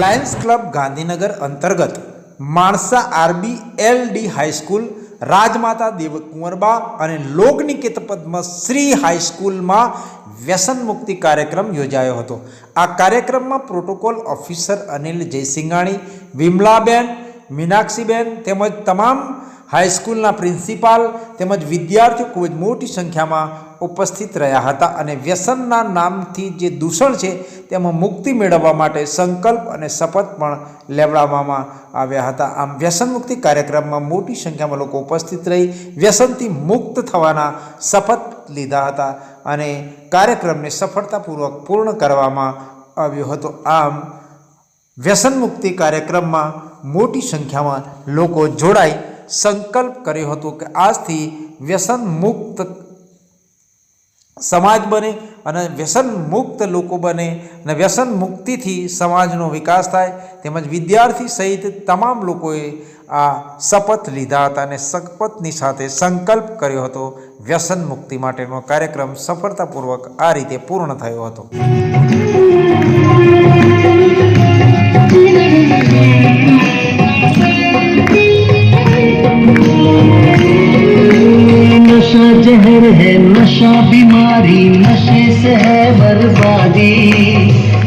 Lions club Gandhinagar અંતર્ગત Mansa RB L D high school Rajmata Devkunvarba અને લોકનિકેત પદ્મશ્રી હાઈસ્કૂલમાં વ્યસન મુક્તિ કાર્યક્રમ યોજાયો હતો. આ કાર્યક્રમમાં પ્રોટોકોલ ઓફિસર અનિલ જયસિંઘાણી વિમલાબેન, મીનાક્ષીબેન તેમજ તમામ હાઈસ્કૂલના પ્રિન્સિપાલ તેમજ વિદ્યાર્થીઓ ખૂબ જ મોટી સંખ્યામાં ઉપસ્થિત રહ્યા હતા અને વ્યસનના નામથી જે દૂષણ છે તેમાં મુક્તિ મેળવવા માટે સંકલ્પ અને શપથ પણ લેવડાવવામાં આવ્યા હતા. આમ વ્યસન મુક્તિ કાર્યક્રમમાં મોટી સંખ્યામાં લોકો ઉપસ્થિત રહી વ્યસનથી મુક્ત થવાના શપથ લીધા હતા અને કાર્યક્રમને સફળતાપૂર્વક પૂર્ણ કરવામાં આવ્યો હતો. આમ વ્યસન મુક્તિ કાર્યક્રમમાં મોટી સંખ્યામાં લોકો જોડાઈ સંકલ્પ કર્યો હતો કે આજથી વ્યસન મુક્ત સમાજ બને અને વ્યસન મુક્ત લોકો બને અને વ્યસન મુક્તિથી સમાજનો વિકાસ થાય, તેમજ વિદ્યાર્થી સહિત તમામ લોકોએ આ શપથ લીધા હતા અને શપથની સાથે સંકલ્પ કર્યો હતો વ્યસન મુક્તિ માટેનો કાર્યક્રમ સફળતાપૂર્વક આ રીતે પૂર્ણ થયો હતો. है नशा बीमारी, नशे से है बर्बादी।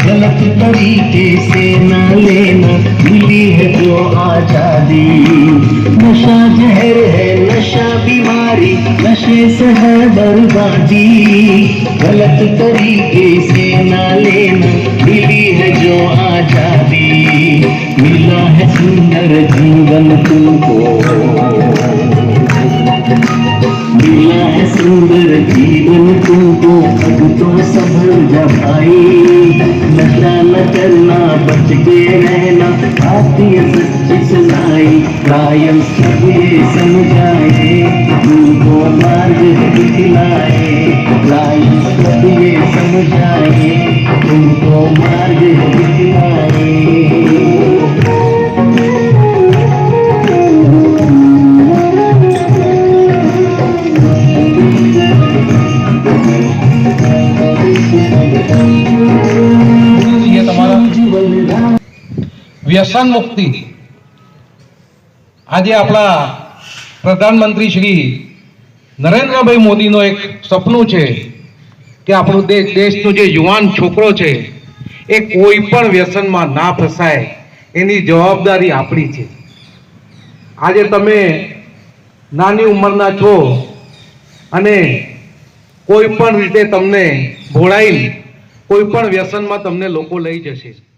गलत तरीके से न लेना, मिली है जो आज़ादी। नशा जहर है, नशा बीमारी, नशे से है बर्बादी। गलत तरीके से न लेना, मिली है जो आज़ादी। मिला है सुंदर जीवन तुमको। सुंदर जीवन तुमको अब तो संभल जा भाई नशा न करना बच के रहना आती है सच्ची सुनाई कायम सब ये समझाए तुमको मार्ग दिखलाए कायम सब ये समझाए तुमको मार्ग दिखलाए વ્યસન મુક્તિ. આજે આપણા પ્રધાનમંત્રી શ્રી નરેન્દ્રભાઈ મોદીનો એક સપનું છે કે આપણું દેશ, દેશનો જે યુવાન છોકરો છે, એ કોઈ પણ વ્યસનમાં ના ફસાય. એની જવાબદારી આપણી છે. આજે તમે નાની ઉંમરના છો અને કોઈ પણ રીતે તમને ભોળાઈ, કોઈ પણ વ્યસનમાં તમને લોકો લઈ જશે.